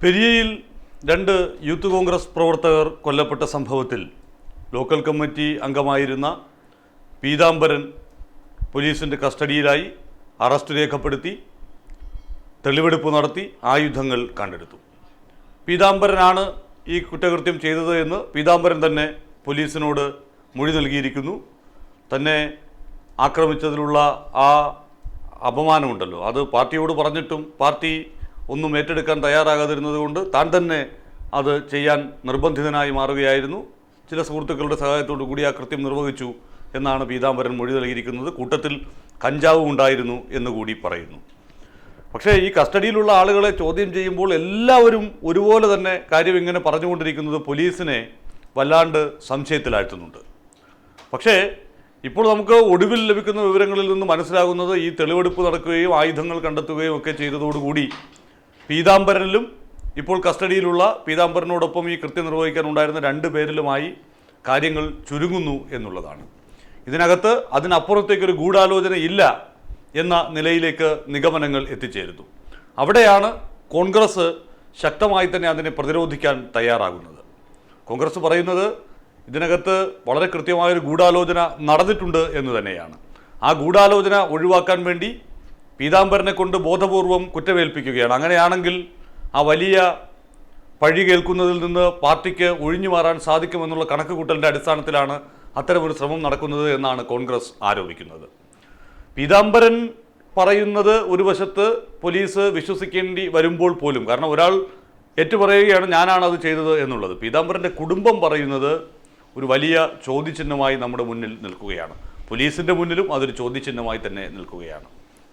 പെരിയയിൽ രണ്ട് യൂത്ത് കോൺഗ്രസ് പ്രവർത്തകർ കൊല്ലപ്പെട്ട സംഭവത്തിൽ ലോക്കൽ കമ്മിറ്റി അംഗമായിരുന്ന പീതാംബരൻ പോലീസിന്റെ കസ്റ്റഡിയിലായി അറസ്റ്റ് രേഖപ്പെടുത്തി തെളിവെടുപ്പ് നടത്തി ആയുധങ്ങൾ കണ്ടെടുത്തു. പീതാംബരനാണ് ഈ കുറ്റകൃത്യം ചെയ്തത് എന്ന് പീതാംബരൻ തന്നെ പോലീസിനോട് മൊഴി നൽകിയിരിക്കുന്നു. തന്നെ ആക്രമിച്ചതിലുള്ള ആ അപമാനമുണ്ടല്ലോ. അത് പാർട്ടിയോട് പറഞ്ഞിട്ടും പാർട്ടി ഒന്നും ഏറ്റെടുക്കാൻ തയ്യാറാകാതിരുന്നത് കൊണ്ട് താൻ തന്നെ അത് ചെയ്യാൻ നിർബന്ധിതനായി മാറുകയായിരുന്നു. ചില സുഹൃത്തുക്കളുടെ സഹായത്തോടു കൂടി ആ കൃത്യം നിർവഹിച്ചു എന്നാണ് പീതാംബരൻ മൊഴി നൽകിയിരിക്കുന്നത്. കൂട്ടത്തിൽ കഞ്ചാവും ഉണ്ടായിരുന്നു എന്നുകൂടി പറയുന്നു. പക്ഷേ ഈ കസ്റ്റഡിയിലുള്ള ആളുകളെ ചോദ്യം ചെയ്യുമ്പോൾ എല്ലാവരും ഒരുപോലെ തന്നെ കാര്യം ഇങ്ങനെ പറഞ്ഞുകൊണ്ടിരിക്കുന്നത് പോലീസിനെ വല്ലാണ്ട് സംശയത്തിലാഴ്ത്തുന്നുണ്ട്. പക്ഷേ ഇപ്പോൾ നമുക്ക് ഒടുവിൽ ലഭിക്കുന്ന വിവരങ്ങളിൽ നിന്ന് മനസ്സിലാകുന്നത് ഈ തെളിവെടുപ്പ് നടക്കുകയും ആയുധങ്ങൾ കണ്ടെത്തുകയും ഒക്കെ ചെയ്തതോടുകൂടി പീതാംബരനിലും ഇപ്പോൾ കസ്റ്റഡിയിലുള്ള പീതാംബരനോടൊപ്പം ഈ കൃത്യം നിർവഹിക്കാൻ ഉണ്ടായിരുന്ന രണ്ട് പേരിലുമായി കാര്യങ്ങൾ ചുരുങ്ങുന്നു എന്നുള്ളതാണ്. ഇതിനകത്ത് അതിനപ്പുറത്തേക്കൊരു ഗൂഢാലോചന ഇല്ല എന്ന നിലയിലേക്ക് നിഗമനങ്ങൾ എത്തിച്ചേരുന്നു. അവിടെയാണ് കോൺഗ്രസ് ശക്തമായി തന്നെ അതിനെ പ്രതിരോധിക്കാൻ തയ്യാറാകുന്നത്. കോൺഗ്രസ് പറയുന്നത് ഇതിനകത്ത് വളരെ കൃത്യമായൊരു ഗൂഢാലോചന നടന്നിട്ടുണ്ട് എന്ന് തന്നെയാണ്. ആ ഗൂഢാലോചന ഒഴിവാക്കാൻ വേണ്ടി പീതാംബരനെ കൊണ്ട് ബോധപൂർവം കുറ്റമേൽപ്പിക്കുകയാണ്. അങ്ങനെയാണെങ്കിൽ ആ വലിയ പഴി കേൾക്കുന്നതിൽ നിന്ന് പാർട്ടിക്ക് ഒഴിഞ്ഞു മാറാൻ സാധിക്കുമെന്നുള്ള കണക്ക് കൂട്ടലിന്റെ അടിസ്ഥാനത്തിലാണ് അത്തരമൊരു ശ്രമം നടക്കുന്നത് എന്നാണ് കോൺഗ്രസ് ആരോപിക്കുന്നത്. പീതാംബരൻ പറയുന്നത് ഒരു വശത്ത് പോലീസ് വിശ്വസിക്കേണ്ടി വരുമ്പോൾ പോലും കാരണം ഒരാൾ ഏറ്റുപറയുകയാണ് ഞാനാണ് അത് ചെയ്തത് എന്നുള്ളത്. പീതാംബരന്റെ കുടുംബം പറയുന്നത് ഒരു വലിയ ചോദ്യചിഹ്നമായി നമ്മുടെ മുന്നിൽ നിൽക്കുകയാണ്. പോലീസിന്റെ മുന്നിലും അതൊരു ചോദ്യചിഹ്നമായി തന്നെ നിൽക്കുകയാണ്.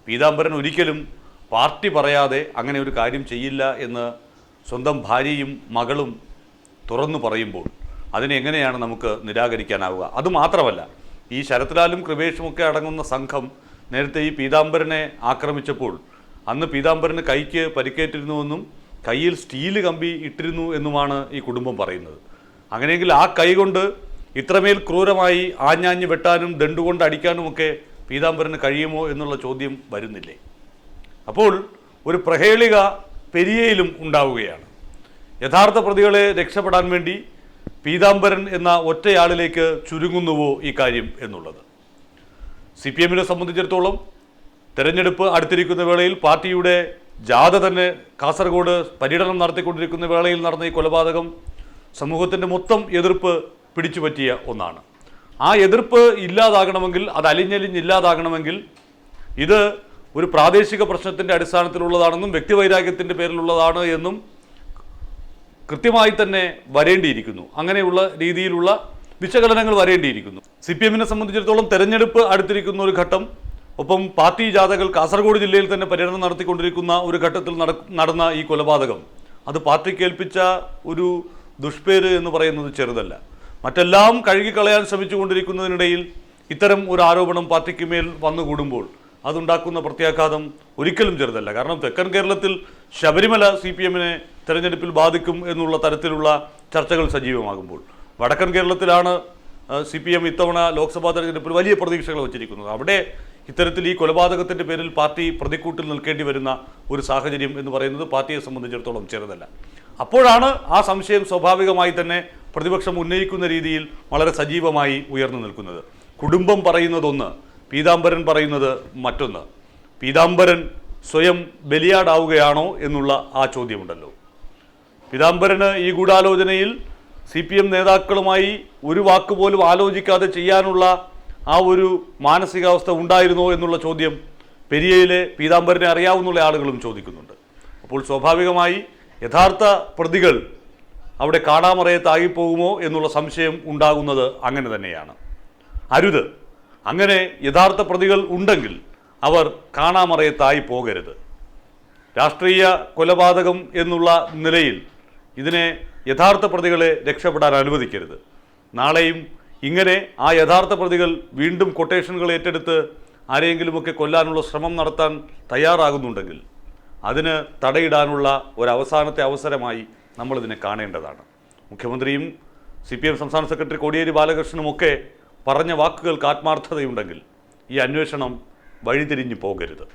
പീതാംബരൻ ഒരിക്കലും പാർട്ടി പറയാതെ അങ്ങനെ ഒരു കാര്യം ചെയ്യില്ല എന്ന് സ്വന്തം ഭാര്യയും മകളും തുറന്നു പറയുമ്പോൾ അതിനെ എങ്ങനെയാണ് നമുക്ക് നിരാകരിക്കാനാവുക? അതുമാത്രമല്ല ഈ ശരത്ലാലും കൃപേഷും ഒക്കെ അടങ്ങുന്ന സംഘം നേരത്തെ ഈ പീതാംബരനെ ആക്രമിച്ചപ്പോൾ അന്ന് പീതാംബരന് കൈക്ക് പരിക്കേറ്റിരുന്നുവെന്നും കയ്യിൽ സ്റ്റീൽ കമ്പി ഇട്ടിരുന്നു എന്നുമാണ് ഈ കുടുംബം പറയുന്നത്. അങ്ങനെയെങ്കിൽ ആ കൈ കൊണ്ട് ഇത്രമേൽ ക്രൂരമായി ആഞ്ഞാഞ്ഞ് വെട്ടാനും ദണ്ടുകൊണ്ട് അടിക്കാനുമൊക്കെ പീതാംബരന് കഴിയുമോ എന്നുള്ള ചോദ്യം വരുന്നില്ലേ? അപ്പോൾ ഒരു പ്രഹേളിക പെരിയയിലും ഉണ്ടാവുകയാണ്. യഥാർത്ഥ പ്രതികളെ രക്ഷപ്പെടാൻ വേണ്ടി പീതാംബരൻ എന്ന ഒറ്റയാളിലേക്ക് ചുരുങ്ങുന്നുവോ ഈ കാര്യം എന്നുള്ളത്? സി പി എമ്മിനെ സംബന്ധിച്ചിടത്തോളം തെരഞ്ഞെടുപ്പ് അടുത്തിരിക്കുന്ന വേളയിൽ പാർട്ടിയുടെ ജാഥ തന്നെ കാസർഗോഡ് പര്യടനം നടത്തിക്കൊണ്ടിരിക്കുന്ന വേളയിൽ നടന്ന ഈ കൊലപാതകം സമൂഹത്തിന്റെ മൊത്തം എതിർപ്പ് പിടിച്ചുപറ്റിയ ഒന്നാണ്. ആ എതിർപ്പ് ഇല്ലാതാകണമെങ്കിൽ അത് അലിഞ്ഞലിഞ്ഞില്ലാതാകണമെങ്കിൽ ഇത് ഒരു പ്രാദേശിക പ്രശ്നത്തിന്റെ അടിസ്ഥാനത്തിലുള്ളതാണെന്നും വ്യക്തിവൈരാഗ്യത്തിന്റെ പേരിലുള്ളതാണ് എന്നും കൃത്യമായി തന്നെ വരേണ്ടിയിരിക്കുന്നു. അങ്ങനെയുള്ള രീതിയിലുള്ള വിശകലനങ്ങൾ വരേണ്ടിയിരിക്കുന്നു. സി പി എമ്മിനെ സംബന്ധിച്ചിടത്തോളം തെരഞ്ഞെടുപ്പ് അടുത്തിരിക്കുന്ന ഒരു ഘട്ടം ഒപ്പം പാർട്ടി ജാഥകൾ കാസർഗോഡ് ജില്ലയിൽ തന്നെ പര്യടനം നടത്തിക്കൊണ്ടിരിക്കുന്ന ഒരു ഘട്ടത്തിൽ നടന്ന ഈ കൊലപാതകം. അത് പാർട്ടിക്ക് ഏൽപ്പിച്ച ഒരു ദുഷ്പേര് എന്ന് പറയുന്നത് ചെറുതല്ല. മറ്റെല്ലാം കഴുകിക്കളയാൻ ശ്രമിച്ചുകൊണ്ടിരിക്കുന്നതിനിടയിൽ ഇത്തരം ഒരു ആരോപണം പാർട്ടിക്ക് മേൽ വന്നുകൂടുമ്പോൾ അതുണ്ടാക്കുന്ന പ്രത്യാഘാതം ഒരിക്കലും ചെറുതല്ല. കാരണം തെക്കൻ കേരളത്തിൽ ശബരിമല സി പി എമ്മിനെ തെരഞ്ഞെടുപ്പിൽ ബാധിക്കും എന്നുള്ള തരത്തിലുള്ള ചർച്ചകൾ സജീവമാകുമ്പോൾ വടക്കൻ കേരളത്തിലാണ് സി പി എം ഇത്തവണ ലോക്സഭാ തെരഞ്ഞെടുപ്പിൽ വലിയ പ്രതീക്ഷകൾ വച്ചിരിക്കുന്നത്. അവിടെ ഇത്തരത്തിൽ ഈ കൊലപാതകത്തിന്റെ പേരിൽ പാർട്ടി പ്രതിക്കൂട്ടിൽ നിൽക്കേണ്ടി വരുന്ന ഒരു സാഹചര്യം എന്ന് പറയുന്നത് പാർട്ടിയെ സംബന്ധിച്ചിടത്തോളം ചെറുതല്ല. അപ്പോഴാണ് ആ സംശയം സ്വാഭാവികമായി തന്നെ പ്രതിപക്ഷം ഉന്നയിക്കുന്ന രീതിയിൽ വളരെ സജീവമായി ഉയർന്നു നിൽക്കുന്നത്. കുടുംബം പറയുന്നതൊന്ന് പീതാംബരൻ പറയുന്നത് മറ്റൊന്ന്. പീതാംബരൻ സ്വയം ബലിയാടാവുകയാണോ എന്നുള്ള ആ ചോദ്യമുണ്ടല്ലോ. പീതാംബരന് ഈ ഗൂഢാലോചനയിൽ സി പി എം നേതാക്കളുമായി ഒരു വാക്കുപോലും ആലോചിക്കാതെ ചെയ്യാനുള്ള ആ ഒരു മാനസികാവസ്ഥ ഉണ്ടായിരുന്നോ എന്നുള്ള ചോദ്യം പെരിയയിലെ പീതാംബരനെ അറിയാവുന്ന ആളുകളും ചോദിക്കുന്നുണ്ട്. അപ്പോൾ സ്വാഭാവികമായി യഥാർത്ഥ പ്രതികൾ അവിടെ കാടാമറയത്തായിപ്പോകുമോ എന്നുള്ള സംശയം ഉണ്ടാകുന്നത് അങ്ങനെ തന്നെയാണ്. അരുത്. അങ്ങനെ യഥാർത്ഥ പ്രതികൾ ഉണ്ടെങ്കിൽ അവർ കാണാമറയത്തായി പോകരുത്. രാഷ്ട്രീയ കൊലപാതകം എന്നുള്ള നിലയിൽ ഇതിനെ യഥാർത്ഥ പ്രതികളെ രക്ഷപ്പെടാൻ അനുവദിക്കരുത്. നാളെയും ഇങ്ങനെ ആ യഥാർത്ഥ പ്രതികൾ വീണ്ടും കൊട്ടേഷനുകൾ ഏറ്റെടുത്ത് ആരെയെങ്കിലുമൊക്കെ കൊല്ലാനുള്ള ശ്രമം നടത്താൻ തയ്യാറാകുന്നുണ്ടെങ്കിൽ അതിന് തടയിടാനുള്ള ഒരവസാനത്തെ അവസരമായി നമ്മളിതിനെ കാണേണ്ടതാണ്. മുഖ്യമന്ത്രിയും സി പി എം സംസ്ഥാന സെക്രട്ടറി കോടിയേരി ബാലകൃഷ്ണനുമൊക്കെ പറഞ്ഞ വാക്കുകൾക്ക് ആത്മാർത്ഥതയുണ്ടെങ്കിൽ ഈ അന്വേഷണം വഴിതിരിഞ്ഞു പോകരുത്.